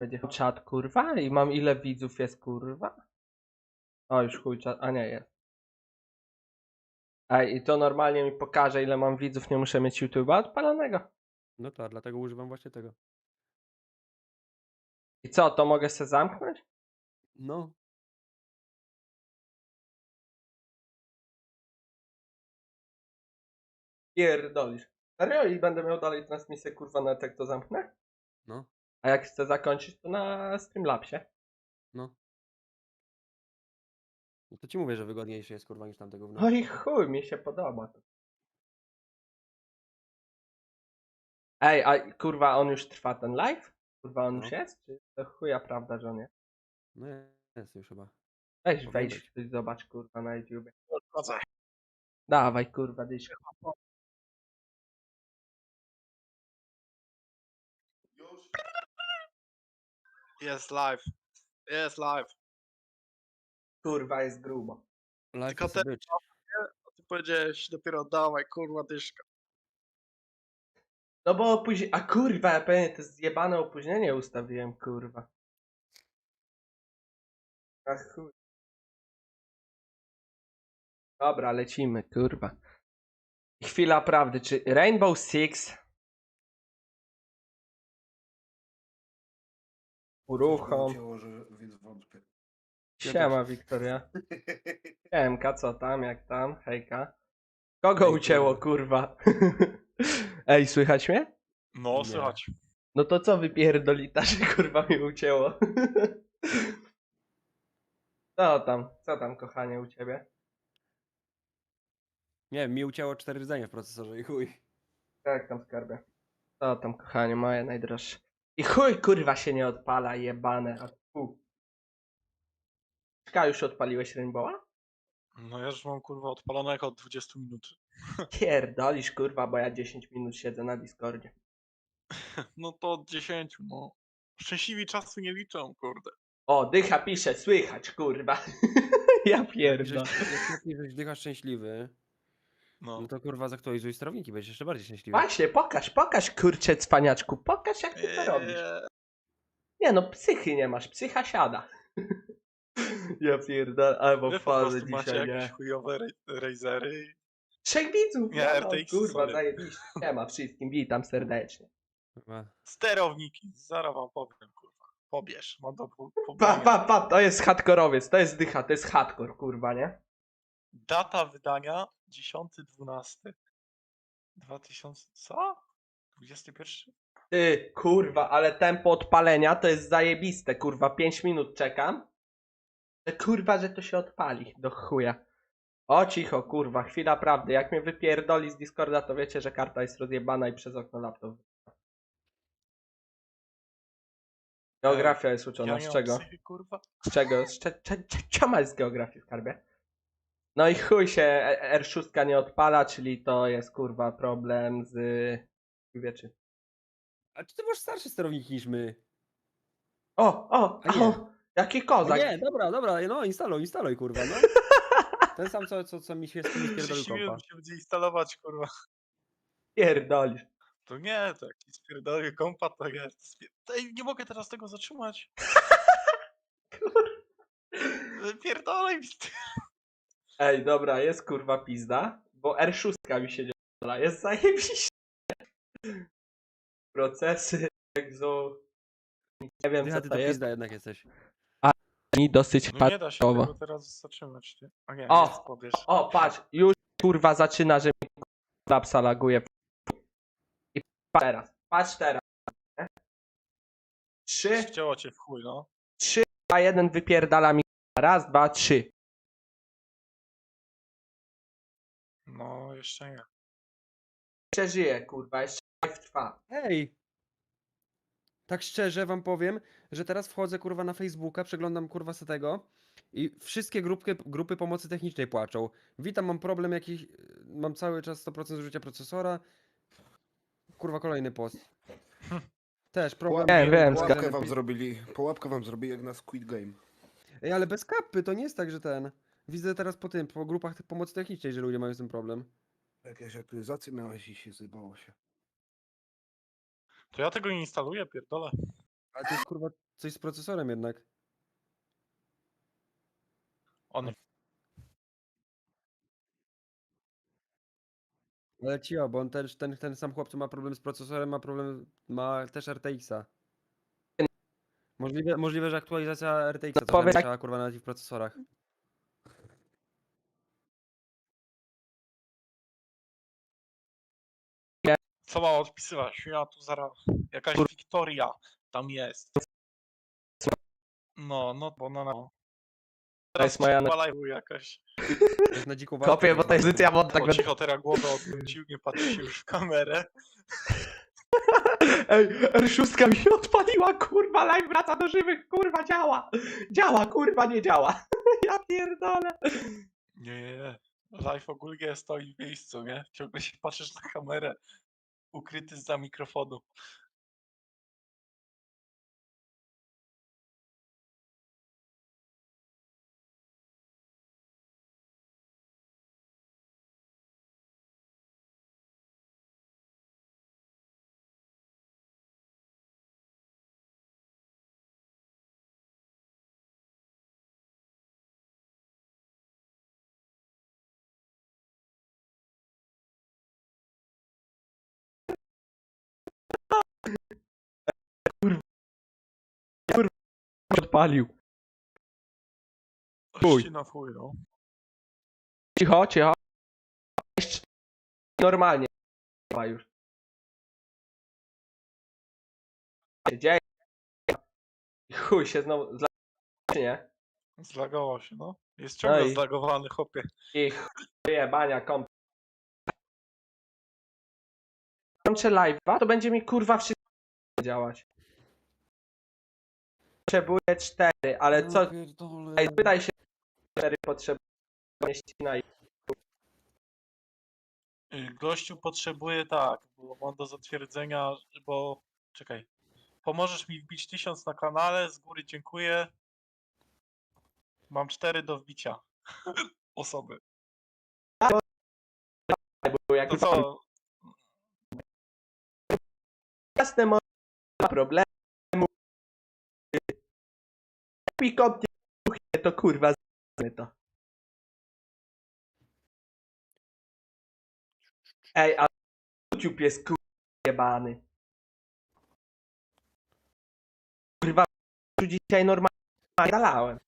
Będzie czat, kurwa? I mam ile widzów jest, kurwa? O, już chuj czat, a nie jest. Ej, i to normalnie mi pokaże, ile mam widzów, nie muszę mieć YouTube'a odpalonego. No tak, dlatego używam właśnie tego. I co, to mogę se zamknąć? No, Pierdolisz. Serio? I będę miał dalej transmisję, kurwa, nawet jak to zamknę? no, A jak chcę zakończyć, to na Streamlabsie. no. No to ci mówię, że wygodniejsze jest kurwa niż tamtego No i chuj, mi się podoba to. Ej, a kurwa, on już trwa ten live? Kurwa, on już No. jest? Czy to chuja prawda, że on jest? No jest już chyba. Weź Powinien wejdź, być. zobacz kurwa na YouTube. Dawaj kurwa, dyś. Jest live. Jest live. Kurwa, jest grubo. Life Tylko. A ty powiedziałeś dopiero dawaj, kurwa dyszka. No bo opóźnienie, a kurwa, ja pewnie to zjebane opóźnienie ustawiłem, kurwa. Ach chuj. Dobra, lecimy, kurwa. Chwila prawdy, czy Rainbow Six uruchom. Ciało, że, więc wątpię. Ja Siema, Wiktoria. Siemka, co tam, jak tam? Hejka. Kogo Hej, ucięło, kurwa. Ej, słychać mnie? No, Nie. słychać. No to co wypierdolita, że kurwa mi ucięło? Co tam, co tam kochanie u ciebie? Nie wiem, mi ucięło cztery rdzenie w procesorze i chuj. Jak tam skarbie? Co tam kochanie moje najdroższe? I chuj kurwa się nie odpala, jebane. A fu. Czeka, już odpaliłeś Rainbowa? No ja już mam kurwa odpalonego od 20 minut. Pierdolisz kurwa, bo ja 10 minut siedzę na Discordzie. No to od 10, no. Szczęśliwi czasu nie liczą, kurde. O, dycha pisze, słychać kurwa. ja Jak pierdolę. żeś dychasz szczęśliwy, No. no to kurwa zaktualizuj sterowniki, będziesz jeszcze bardziej szczęśliwy. Właśnie, pokaż, pokaż kurcze cwaniaczku, pokaż jak ty to robisz. Eee, Nie no, psychy nie masz, psycha siada. ja pierdolę, albo fazę prostu macie dzisiaj, jakieś nie? chujowe ra- razery. i- Trzech widzów, Nie, nie no, RTX, kurwa, sorry. zajebiście. Nie ma wszystkim, witam serdecznie. Sterowniki, zaraz wam powiem, kurwa. Pobierz, mam do po- Pa, pa, pa, to jest hardkorowiec, to jest dycha, to jest hardcore, kurwa, nie? Data wydania 10.12. 2000, co? 21? Ty, kurwa, ale tempo odpalenia to jest zajebiste, kurwa, 5 minut czekam. Że kurwa, że to się odpali, do chuja. O cicho, kurwa, chwila prawdy, jak mnie wypierdoli z Discorda, to wiecie, że karta jest rozjebana i przez okno laptop. Geografia jest uczona, z czego? Z czego? Z cze, cze, cze, czemu jest z geografii w skarbie? No i chuj się E- R6 nie odpala, czyli to jest kurwa problem z... Wieczy. A czy ty masz starsze sterowniki niż my? O, o, A nie. o, jaki O kozak. nie, dobra, dobra, no instaluj, instaluj kurwa, no. Ten sam co, co, co mi się z tym spierdolił 30 minut kompa. się będzie instalować, kurwa. Pierdolisz. To nie, to jakiś spierdolony kompa to jest. Ej, nie mogę teraz tego zatrzymać. Pierdolej mi. Ej, dobra, jest kurwa pizda, bo R6 mi się nie odpala, jest zajebiście. Procesy, egzo... Nie wiem co ty to to jest. pizda jednak jesteś. Mi dosyć No nie da się tego teraz zatrzymać, ty. A nie, O! jest, pobierz. O, patrz, już kurwa zaczyna, że mi lapsa laguje. I patrz teraz, patrz teraz. nie? Trzy, cię w chuj, no. trzy, a jeden wypierdala mi. Raz, dwa, trzy. No, jeszcze nie. Jeszcze żyje, kurwa, jeszcze live trwa. Hej! Tak szczerze wam powiem, że teraz wchodzę kurwa na Facebooka, przeglądam kurwa z tego i wszystkie grupy, grupy pomocy technicznej płaczą. Witam, mam problem jakiś, mam cały czas 100% zużycia procesora. Kurwa kolejny post. Też problem. Wiem, wiem, wam zrobili, pułapkę wam zrobili jak na Squid Game. Ej, ale bez kapy, to nie jest tak, że ten. Widzę teraz po tym, po grupach pomocy technicznej, że ludzie mają z tym problem. Jakieś aktualizacje miałeś i się zjebało się. To ja tego nie instaluję, pierdolę. Ale to jest kurwa coś z procesorem jednak. On Ale cio, bo on też, ten, ten sam chłop, co ma problem z procesorem, ma problem, ma też RTX-a. Możliwe, możliwe, że aktualizacja RTX-a trochę powiedz- mieszała kurwa nawet i w procesorach. Co ma odpisywać? Ja tu zaraz. Jakaś Wiktoria tam jest. No, no, bo no, no. To jest moja- jakaś. Na dziką walkę. Kopię, bo to jest ja mod tak O, cicho, teraz głowę odwrócił, nie patrzy się już w kamerę. Ej, R6 mi odpaliła, kurwa, live wraca do żywych, kurwa, działa. Działa, kurwa, nie działa. Ja pierdolę. Nie, nie, nie. Live ogólnie stoi w miejscu, nie? Ciągle się patrzysz na kamerę. Ukryty za mikrofonu. Odpalił. Chuj. Na chuj, no. Cicho, cicho. Normalnie. Chyba już. dzieje? Chuj się znowu zla... nie? Zlagował się, no. Jest ciągle Ej. zlagowany, chłopie. I chuj bania komp. Kończę live'a, to będzie mi kurwa wszystko działać. Potrzebuję cztery, ale co? Ej, pytaj się, cztery potrzebuję na Y, Gościu potrzebuje tak, bo mam do zatwierdzenia, bo... Czekaj. Pomożesz mi wbić tysiąc na kanale, z góry dziękuję. Mam cztery do wbicia. Osoby. To co? jasne ma problemu. Pikop nie to kurwa z***ny to. Ej, a YouTube jest kurwa jebany. Kurwa, dzisiaj normalnie nalałem.